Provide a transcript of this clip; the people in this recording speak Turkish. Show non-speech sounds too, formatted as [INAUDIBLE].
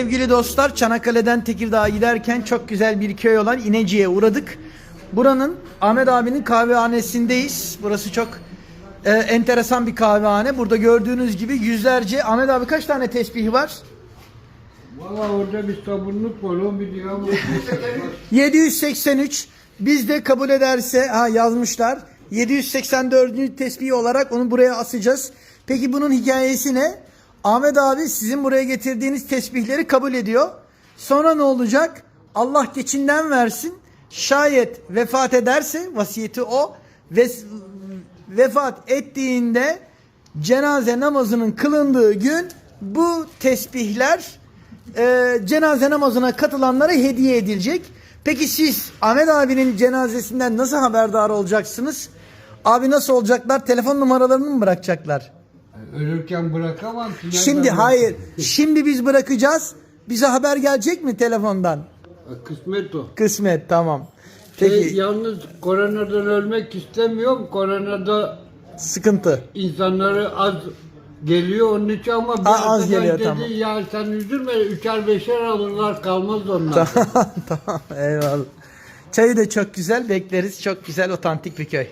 Sevgili dostlar Çanakkale'den Tekirdağ'a giderken çok güzel bir köy olan İneci'ye uğradık. Buranın Ahmet abinin kahvehanesindeyiz. Burası çok e, enteresan bir kahvehane. Burada gördüğünüz gibi yüzlerce Ahmet abi kaç tane tesbihi var? Valla orada bir sabunluk var, o bir diyor ama 783 biz de kabul ederse ha yazmışlar 784. tesbih olarak onu buraya asacağız. Peki bunun hikayesi ne? Ahmet abi sizin buraya getirdiğiniz tesbihleri kabul ediyor. Sonra ne olacak? Allah geçinden versin. Şayet vefat ederse vasiyeti o. Ve vefat ettiğinde cenaze namazının kılındığı gün bu tesbihler e, cenaze namazına katılanlara hediye edilecek. Peki siz Ahmet abinin cenazesinden nasıl haberdar olacaksınız? Abi nasıl olacaklar? Telefon numaralarını mı bırakacaklar? Ölürken bırakamam Şimdi hayır. Şimdi biz bırakacağız. Bize haber gelecek mi telefondan? Kısmet o. Kısmet tamam. Şey, Peki yalnız koronadan ölmek istemiyorum. Koronada sıkıntı. insanları az geliyor onun için ama bir Ha, az geliyor, dedi, tamam. Ya sen üzülme üçer beşer alırlar kalmaz onlar. [LAUGHS] tamam tamam eyvallah. Çayı da çok güzel bekleriz. Çok güzel otantik bir köy.